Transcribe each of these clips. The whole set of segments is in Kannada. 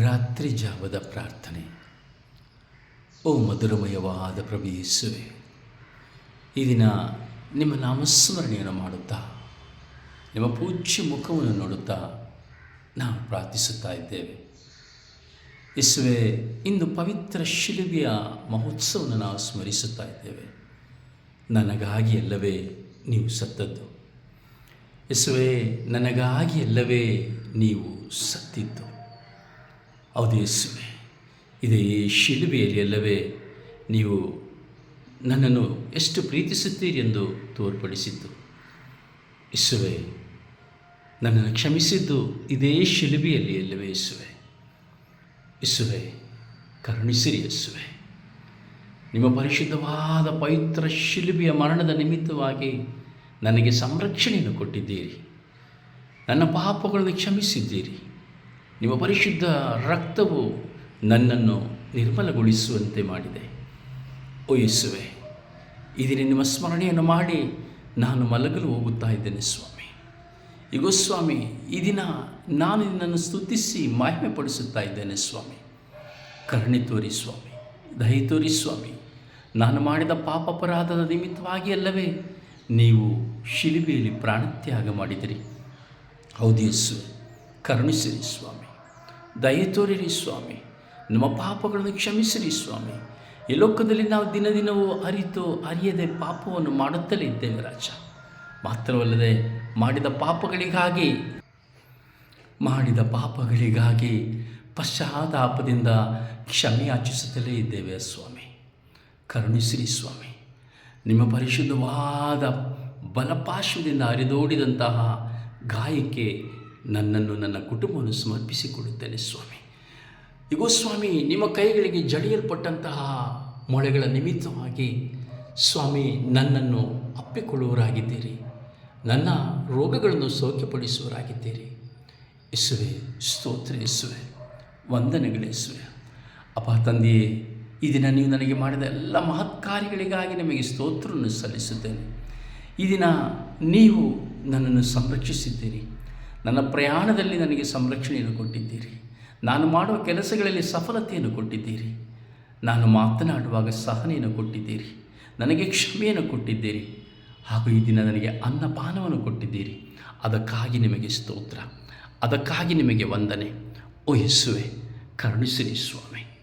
ರಾತ್ರಿ ಜಾವದ ಪ್ರಾರ್ಥನೆ. ಓ ಮಧುರಮಯವಾದ ಪ್ರಭು ಯೇಸುವೆ, ಈ ದಿನ ನಿಮ್ಮ ನಾಮಸ್ಮರಣೆಯನ್ನು ಮಾಡುತ್ತಾ, ನಿಮ್ಮ ಪೂಜ್ಯ ಮುಖವನ್ನು ನೋಡುತ್ತಾ ನಾವು ಪ್ರಾರ್ಥಿಸುತ್ತಾ ಇದ್ದೇವೆ. ಇಸುವೆ ಇಂದು ಪವಿತ್ರ ಶಿಲುಬೆಯ ಮಹೋತ್ಸವವನ್ನು ನಾವು ಸ್ಮರಿಸುತ್ತಾ ಇದ್ದೇವೆ. ನನಗಾಗಿ ಅಲ್ಲವೇ ನೀವು ಸತ್ತದ್ದು. ಯೇಸುವೆ, ನನಗಾಗಿ ಅಲ್ಲವೇ ನೀವು ಸತ್ತಿದ್ದು. ಹೌದು ಯೇಸುವೆ ಇದೇ ಶಿಲುಬೆಯಲ್ಲಿ ಅಲ್ಲವೇ ನೀವು ನನ್ನನ್ನು ಎಷ್ಟು ಪ್ರೀತಿಸುತ್ತೀರಿ ಎಂದು ತೋರ್ಪಡಿಸಿದ್ದು. ಯೇಸುವೆ, ನನ್ನನ್ನು ಕ್ಷಮಿಸಿದ್ದು ಇದೇ ಶಿಲುಬೆಯಲ್ಲಿ ಅಲ್ಲವೇ ಯೇಸುವೆ. ಯೇಸುವೆ, ಕರುಣಿಸಿರಿ ಯೇಸುವೆ. ನಿಮ್ಮ ಪರಿಶುದ್ಧವಾದ ಪವಿತ್ರ ಶಿಲುಬೆಯ ಮರಣದ ನಿಮಿತ್ತವಾಗಿ ನನಗೆ ಸಂರಕ್ಷಣೆಯನ್ನು ಕೊಟ್ಟಿದ್ದೀರಿ. ನನ್ನ ಪಾಪಗಳನ್ನು ಕ್ಷಮಿಸಿದ್ದೀರಿ. ನಿಮ್ಮ ಪರಿಶುದ್ಧ ರಕ್ತವು ನನ್ನನ್ನು ನಿರ್ಮಲಗೊಳಿಸುವಂತೆ ಮಾಡಿದೆ. ಓ ಯೇಸುವೆ ಈ ದಿನ ನಿಮ್ಮ ಸ್ಮರಣೆಯನ್ನು ಮಾಡಿ ನಾನು ಮಲಗಲು ಹೋಗುತ್ತಾ ಇದ್ದೇನೆ ಸ್ವಾಮಿ. ಈಗೋ ಸ್ವಾಮಿ, ಈ ದಿನ ನಾನು ನಿನ್ನನ್ನು ಸ್ತುತಿಸಿ ಮಹಿಮೆ ಪಡಿಸುತ್ತಾ ಇದ್ದೇನೆ ಸ್ವಾಮಿ. ಕರುಣೆ ತೋರಿ ಸ್ವಾಮಿ, ದಯ ತೋರಿ ಸ್ವಾಮಿ. ನಾನು ಮಾಡಿದ ಪಾಪ ಅಪರಾಧದ ನಿಮಿತ್ತವಾಗಿ ಅಲ್ಲವೇ, ನೀವು ಶಿಲುಬೆಯಲ್ಲಿ ಪ್ರಾಣತ್ಯಾಗ ಮಾಡಿದಿರಿ. ಹೌದು ಯೇಸು ಕರುಣಿಸಿರಿ ಸ್ವಾಮಿ. ದಯ ತೋರಿರಿ ಸ್ವಾಮಿ. ನಮ್ಮ ಪಾಪಗಳನ್ನು ಕ್ಷಮಿಸಿರಿ ಸ್ವಾಮಿ. ಈ ಲೋಕದಲ್ಲಿ ನಾವು ದಿನ ದಿನವೂ ಅರಿತು ಅರಿಯದೆ ಪಾಪವನ್ನು ಮಾಡುತ್ತಲೇ ಇದ್ದೇವೆ ರಾಜ. ಮಾತ್ರವಲ್ಲದೆ ಮಾಡಿದ ಪಾಪಗಳಿಗಾಗಿ ಮಾಡಿದ ಪಾಪಗಳಿಗಾಗಿ ಪಶ್ಚಾತ್ತಾಪದಿಂದ ಕ್ಷಮೆ ಯಾಚಿಸುತ್ತಲೇ ಇದ್ದೇವೆ ಸ್ವಾಮಿ. ಕರುಣಿಸಿರಿ ಸ್ವಾಮಿ. ನಿಮ್ಮ ಪರಿಶುದ್ಧವಾದ ಬಲಪಾಶ್ವದಿಂದ ಹರಿದೋಡಿದಂತಹ ಗಾಯಕ್ಕೆ ನನ್ನನ್ನು ನನ್ನ ಕುಟುಂಬವನ್ನು ಸಮರ್ಪಿಸಿಕೊಡುತ್ತೇನೆ ಸ್ವಾಮಿ. ಇಗೋ ಸ್ವಾಮಿ, ನಿಮ್ಮ ಕೈಗಳಿಗೆ ಜಡಿಯಲ್ಪಟ್ಟಂತಹ ಮೊಳೆಗಳ ನಿಮಿತ್ತವಾಗಿ ಸ್ವಾಮಿ ನನ್ನನ್ನು ಅಪ್ಪಿಕೊಳ್ಳುವರಾಗಿದ್ದೀರಿ ನನ್ನ ರೋಗಗಳನ್ನು ಸೌಖ್ಯಪಡಿಸುವರಾಗಿದ್ದೀರಿ ಇಸುವೆ ಸ್ತೋತ್ರ ಇಸುವೆ ವಂದನೆಗಳಿಸುವೆ ಅಪ್ಪ, ತಂದೆಯೇ, ಈ ದಿನ ನೀವು ನನಗೆ ಮಾಡಿದ ಎಲ್ಲ ಮಹತ್ ಕಾರ್ಯಗಳಿಗಾಗಿ ನಿಮಗೆ ಸ್ತೋತ್ರವನ್ನು ಸಲ್ಲಿಸುತ್ತೇನೆ. ಈ ದಿನ ನೀವು ನನ್ನನ್ನು ಸಂರಕ್ಷಿಸಿದ್ದೀರಿ. ನನ್ನ ಪ್ರಯಾಣದಲ್ಲಿ ನನಗೆ ಸಂರಕ್ಷಣೆಯನ್ನು ಕೊಟ್ಟಿದ್ದೀರಿ. ನಾನು ಮಾಡುವ ಕೆಲಸಗಳಲ್ಲಿ ಸಫಲತೆಯನ್ನು ಕೊಟ್ಟಿದ್ದೀರಿ. ನಾನು ಮಾತನಾಡುವಾಗ ಸಹನೆಯನ್ನು ಕೊಟ್ಟಿದ್ದೀರಿ. ನನಗೆ ಕ್ಷಮೆಯನ್ನು ಕೊಟ್ಟಿದ್ದೀರಿ. ಹಾಗೂ ಈ ದಿನ ನನಗೆ ಅನ್ನಪಾನವನ್ನು ಕೊಟ್ಟಿದ್ದೀರಿ. ಅದಕ್ಕಾಗಿ ನಿಮಗೆ ಸ್ತೋತ್ರ. ಅದಕ್ಕಾಗಿ ನಿಮಗೆ ವಂದನೆ. ಓ ಯೇಸುವೆ, ಕರುಣಿಸಿರಿ ಸ್ವಾಮಿ.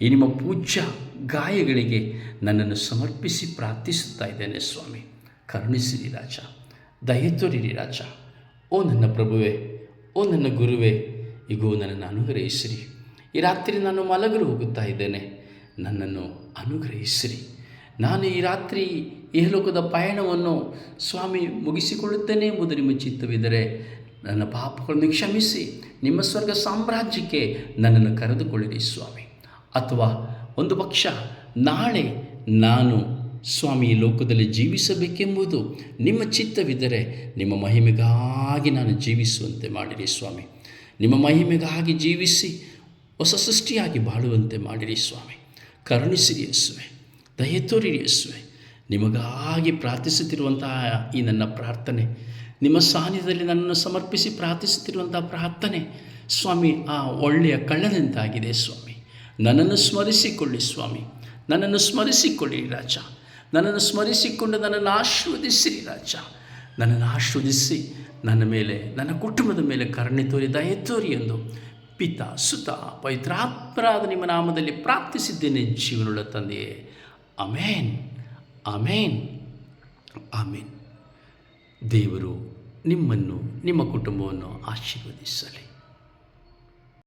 ಈ ನಿಮ್ಮ ಪೂಜ್ಯ ಗಾಯಗಳಿಗೆ ನನ್ನನ್ನು ಸಮರ್ಪಿಸಿ ಪ್ರಾರ್ಥಿಸುತ್ತಾ ಇದ್ದೇನೆ ಸ್ವಾಮಿ. ಕರುಣಿಸಿರಿ ರಾಜ. ದಯ ತೋರಿರಿ ರಾಜ. ಓ ನನ್ನ ಪ್ರಭುವೆ, ಓ ನನ್ನ ಗುರುವೇ, ಇಗೋ ನನ್ನನ್ನು ಅನುಗ್ರಹಿಸಿರಿ. ಈ ರಾತ್ರಿ ನಾನು ಮಲಗಲು ಹೋಗುತ್ತಾ ಇದ್ದೇನೆ. ನನ್ನನ್ನು ಅನುಗ್ರಹಿಸಿರಿ. ನಾನು ಈ ರಾತ್ರಿ ಇಹಲೋಕದ ಪಯಣವನ್ನು ಸ್ವಾಮಿ ಮುಗಿಸಿಕೊಳ್ಳುತ್ತೇನೆ ಎಂಬುದು ನಿಮ್ಮ ಚಿತ್ತವಿದ್ದರೆ ನನ್ನ ಪಾಪಗಳನ್ನು ಕ್ಷಮಿಸಿ, ನಿಮ್ಮ ಸ್ವರ್ಗ ಸಾಮ್ರಾಜ್ಯಕ್ಕೆ ನನ್ನನ್ನು ಕರೆದುಕೊಳ್ಳಿರಿ ಸ್ವಾಮಿ. ಅಥವಾ ಒಂದು ಪಕ್ಷ ನಾಳೆ ನಾನು ಸ್ವಾಮಿ ಈ ಲೋಕದಲ್ಲಿ ಜೀವಿಸಬೇಕೆಂಬುದು ನಿಮ್ಮ ಚಿತ್ತವಿದ್ದರೆ ನಿಮ್ಮ ಮಹಿಮೆಗಾಗಿ ನಾನು ಜೀವಿಸುವಂತೆ ಮಾಡಿರಿ ಸ್ವಾಮಿ. ನಿಮ್ಮ ಮಹಿಮೆಗಾಗಿ ಜೀವಿಸಿ ಹೊಸ ಸೃಷ್ಟಿಯಾಗಿ ಬಾಳುವಂತೆ ಮಾಡಿರಿ ಸ್ವಾಮಿ. ಕರುಣಿಸಿರಿ ಯೇಸುವೆ ದಯೆ ತೋರಿರಿ ಯೇಸುವೆ. ನಿಮಗಾಗಿ ಪ್ರಾರ್ಥಿಸುತ್ತಿರುವಂತಹ ಈ ನನ್ನ ಪ್ರಾರ್ಥನೆ, ನಿಮ್ಮ ಸಾನ್ನಿಧ್ಯದಲ್ಲಿ ನನ್ನನ್ನು ಸಮರ್ಪಿಸಿ ಪ್ರಾರ್ಥಿಸುತ್ತಿರುವಂಥ ಪ್ರಾರ್ಥನೆ ಸ್ವಾಮಿ, ಆ ಒಳ್ಳೆಯ ಕಳ್ಳನಂತಾಗಿದೆ ಸ್ವಾಮಿ. ನನ್ನನ್ನು ಸ್ಮರಿಸಿಕೊಳ್ಳಿ ಸ್ವಾಮಿ. ನನ್ನನ್ನು ಸ್ಮರಿಸಿಕೊಳ್ಳಿ ರಾಜ. ನನ್ನನ್ನು ಸ್ಮರಿಸಿಕೊಂಡು ನನ್ನನ್ನು ಆಶೀರ್ವದಿಸಿರಿ ರಾಜ. ನನ್ನನ್ನು ಆಶೀರ್ವದಿಸಿ ನನ್ನ ಮೇಲೆ, ನನ್ನ ಕುಟುಂಬದ ಮೇಲೆ ಕರುಣೆ ತೋರಿ, ದಯ ತೋರಿ ಎಂದು ಪಿತ, ಸುತ ಪವಿತ್ರಾತ್ಮರಾದ ನಿಮ್ಮ ನಾಮದಲ್ಲಿ ಪ್ರಾರ್ಥಿಸಿದ್ದೇನೆ ಜೀವನುಳ್ಳ ತಂದೆಯೇ. Amen amen amen. ದೇವರು ನಿಮ್ಮನ್ನು, ನಿಮ್ಮ ಕುಟುಂಬವನ್ನು ಆಶೀರ್ವದಿಸಲಿ.